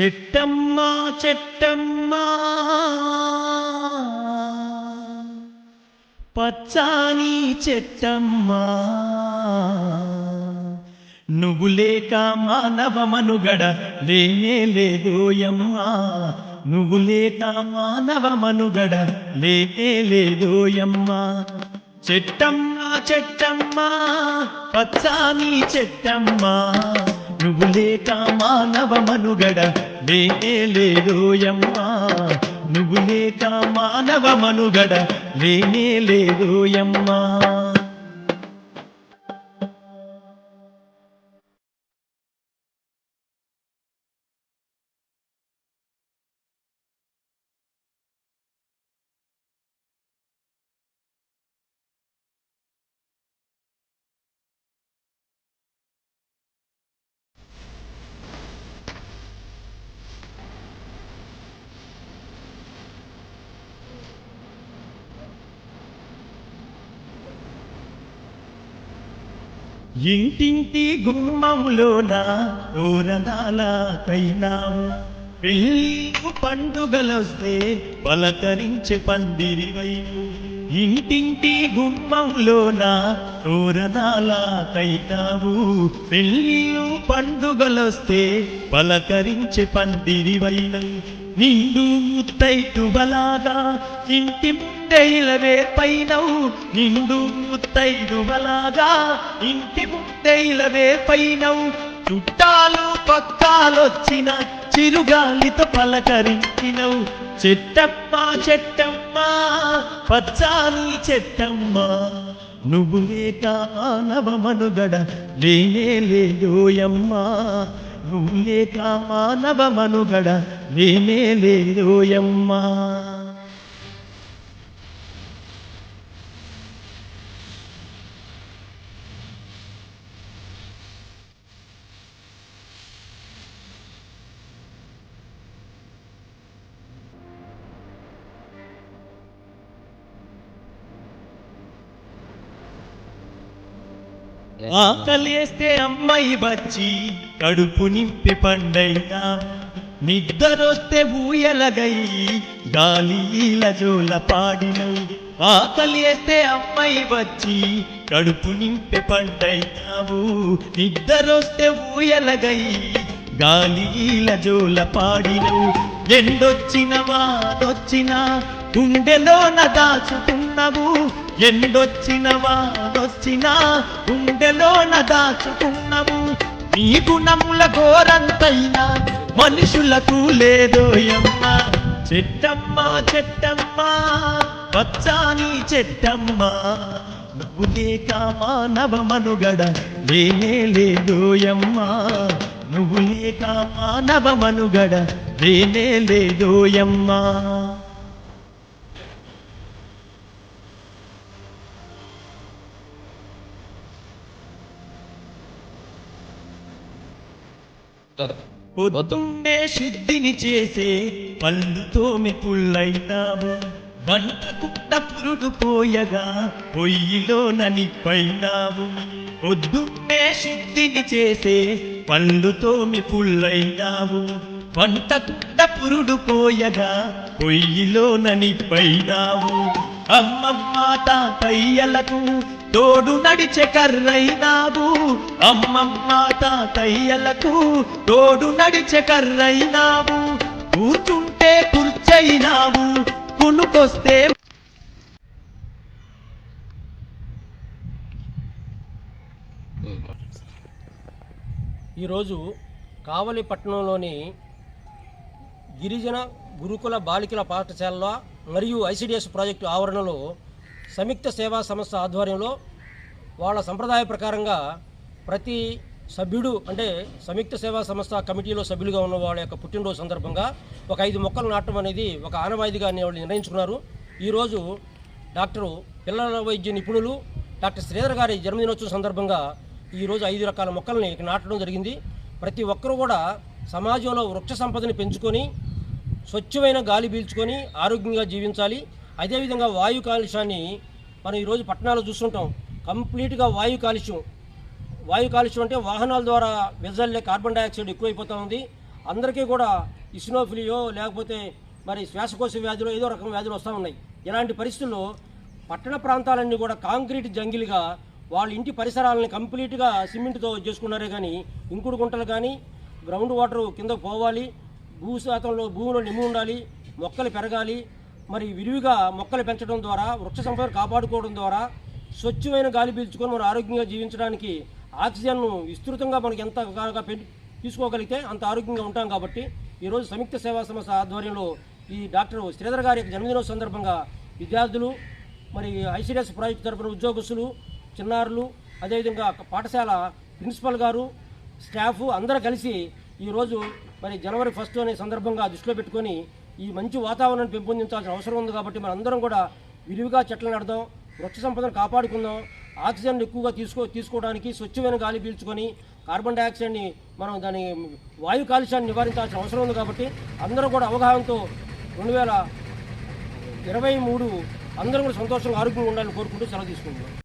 చెట్టమ్మా చెట్టమ్మా. పచ్చాని చెట్టమ్మా. నువ్వు లేక మానవ మనుగడ లేనే లేదోయమ్మా నువ్వు లేక మానవ మనుగడ లేనే లేదోయమ్మా చెట్టమ్మా చెట్టమ్మా. పచ్చాని చెట్టమ్మా. నువ్వు లేక మానవ మనుగడ లేనే లేదోయమ్మా నువ్వు లేక మానవ మనుగడ లేనే లేదోయమ్మా ఇంటింటి గుమ్మంలోన తోరణాలకైనాము పెళ్ళి పండుగలొస్తే పలకరించి పందిరి వైపు. ఇంటింటి గుమ్మంలోన తోరణాలకైనావు పెళ్ళి పండుగలొస్తే పలకరించి పందిరి పందిరివైనవు నిండు ముత్తైదువలాగా ఇంటి ముందైలవే పైనవు నిండు ముత్తైదువలాగా ఇంటి ముందైలవే పైనవు చుట్టాలు పక్కాలొచ్చిన చిరుగాలితో పలకరించినవు. చెట్టమ్మ చెట్టమ్మ పచ్చాని చెట్టమ్మ నువ్వు కానవమనుగడ నేనే లేదోయమ్మా. నువ్వే లేక మానవ మనుగడ లేనే లేదోయమ్మా ఆకలేస్తే అమ్మాయి వచ్చి కడుపు నింపి పండైనా నిద్రొస్తే ఊయలగై గాలిల జోల పాడిన. ఆకలేస్తే అమ్మాయి వచ్చి కడుపు నింపి పండైనావు నిద్రొస్తే ఊయలగై గాలిల జోల పాడినవు. ఎండొచ్చిన వాదొచ్చిన గుండెలోన దాచుకున్నవు. ఎండొచ్చిన వాదొచ్చిన గుండెలోన దాచుకున్నవు. నీ గుణముల ఘోరంతైనా మనుషులకు లేదోయమ్మ. చెట్టమ్మ చెట్టమ్మ పచ్చాని చెట్టమ్మ. నువ్వు లేక మానవ మనుగడ లేనే లేదోయమ్మా నువ్వు లేక మానవ మనుగడ లేనే లేదోయమ్మా పొద్దున్నే శుద్ధిని చేసే పళ్ళుతో మెప్పుళ్ళైనావు పుల్లైనావు వంటకుండ పురుడు పోయగా పొయ్యిలో ననిపైనావు పొద్దున్నే శుద్ధిని చేసే పళ్ళుతో పుల్లైనావు. వంటకుండ పురుడు పోయగా పొయ్యిలో ననిపైనావు అమ్మమ్మ తాతయ్యలకు తోడు నడిచే కర్రైనావు. అమ్మమ్మ తాతయ్యలకు తోడు నడిచే కర్రైనావు. కూర్చుంటే కూర్చైనావు. కునుకొస్తే ఈరోజు కావలి పట్టణంలోని గిరిజన గురుకుల బాలికల పాఠశాలలో మరియు ఐసిడిఎస్ ప్రాజెక్టు ఆవరణలో సంయుక్త సేవా సంస్థ ఆధ్వర్యంలో వాళ్ళ సంప్రదాయ ప్రకారంగా ప్రతి సభ్యుడు అంటే సంయుక్త సేవా సంస్థ కమిటీలో సభ్యులుగా ఉన్న వాళ్ళ యొక్క పుట్టినరోజు సందర్భంగా ఒక ఐదు మొక్కలు నాటడం అనేది ఒక ఆనవాయిదిగా వాళ్ళు నిర్ణయించుకున్నారు. ఈరోజు డాక్టరు పిల్లల వైద్య నిపుణులు డాక్టర్ శ్రీధర్ గారి జన్మదినోత్సవం సందర్భంగా ఈరోజు ఐదు రకాల మొక్కల్ని ఇక్కడ నాటడం జరిగింది. ప్రతి ఒక్కరూ కూడా సమాజంలో వృక్ష సంపదని పెంచుకొని స్వచ్ఛమైన గాలి పీల్చుకొని ఆరోగ్యంగా జీవించాలి. అదేవిధంగా వాయు కాలుష్యాన్ని మనం ఈరోజు పట్టణాలు చూస్తుంటాం. కంప్లీట్గా వాయు కాలుష్యం వాయు కాలుష్యం అంటే వాహనాల ద్వారా వెజల్లే కార్బన్ డైఆక్సైడ్ ఎక్కువైపోతూ ఉంది. అందరికీ కూడా ఇస్నోఫిలియో లేకపోతే మరి శ్వాసకోశ వ్యాధులు ఏదో రకం వ్యాధులు వస్తూ ఉన్నాయి. ఇలాంటి పరిస్థితుల్లో పట్టణ ప్రాంతాలన్నీ కూడా కాంక్రీట్ జంగిల్గా వాళ్ళ ఇంటి పరిసరాలని కంప్లీట్గా సిమెంట్తో చేసుకున్నారే కానీ ఇంకుడు గుంటలు కానీ గ్రౌండ్ వాటర్ కింద పోవాలి భూ శాతంలో భూమిలో నిమ్ము ఉండాలి మొక్కలు పెరగాలి మరి విరివిగా మొక్కలు పెంచడం ద్వారా వృక్ష సంపద కాపాడుకోవడం ద్వారా స్వచ్ఛమైన గాలి పీల్చుకొని మనం ఆరోగ్యంగా జీవించడానికి ఆక్సిజన్ను విస్తృతంగా మనకి ఎంత తీసుకోగలిగితే అంత ఆరోగ్యంగా ఉంటాం కాబట్టి ఈరోజు సంయుక్త సేవా సంస్థ ఆధ్వర్యంలో ఈ డాక్టర్ శ్రీధర్ గారి యొక్క జన్మదినం సందర్భంగా విద్యార్థులు మరి ఐసిడిఎస్ ప్రాజెక్టు తరపున ఉద్యోగస్తులు చిన్నారులు అదేవిధంగా పాఠశాల ప్రిన్సిపల్ గారు స్టాఫ్ అందరూ కలిసి ఈరోజు మరి జనవరి ఫస్ట్ అనే సందర్భంగా దృష్టిలో పెట్టుకొని ఈ మంచి వాతావరణాన్ని పెంపొందించాల్సిన అవసరం ఉంది కాబట్టి మనందరం కూడా విరివిగా చెట్లు నడదాం వృక్ష సంపదను కాపాడుకుందాం ఆక్సిజన్ ఎక్కువగా తీసుకో తీసుకోవడానికి స్వచ్ఛమైన గాలి పీల్చుకొని కార్బన్ డైఆక్సైడ్ని మనం దాని వాయు కాలుష్యాన్ని నివారించాల్సిన అవసరం ఉంది కాబట్టి అందరూ కూడా అవగాహనతో రెండు వేల ఇరవై మూడు అందరూ కూడా సంతోషంగా ఆరోగ్యంగా ఉండాలని కోరుకుంటూ సెలవు తీసుకుంటున్నాం.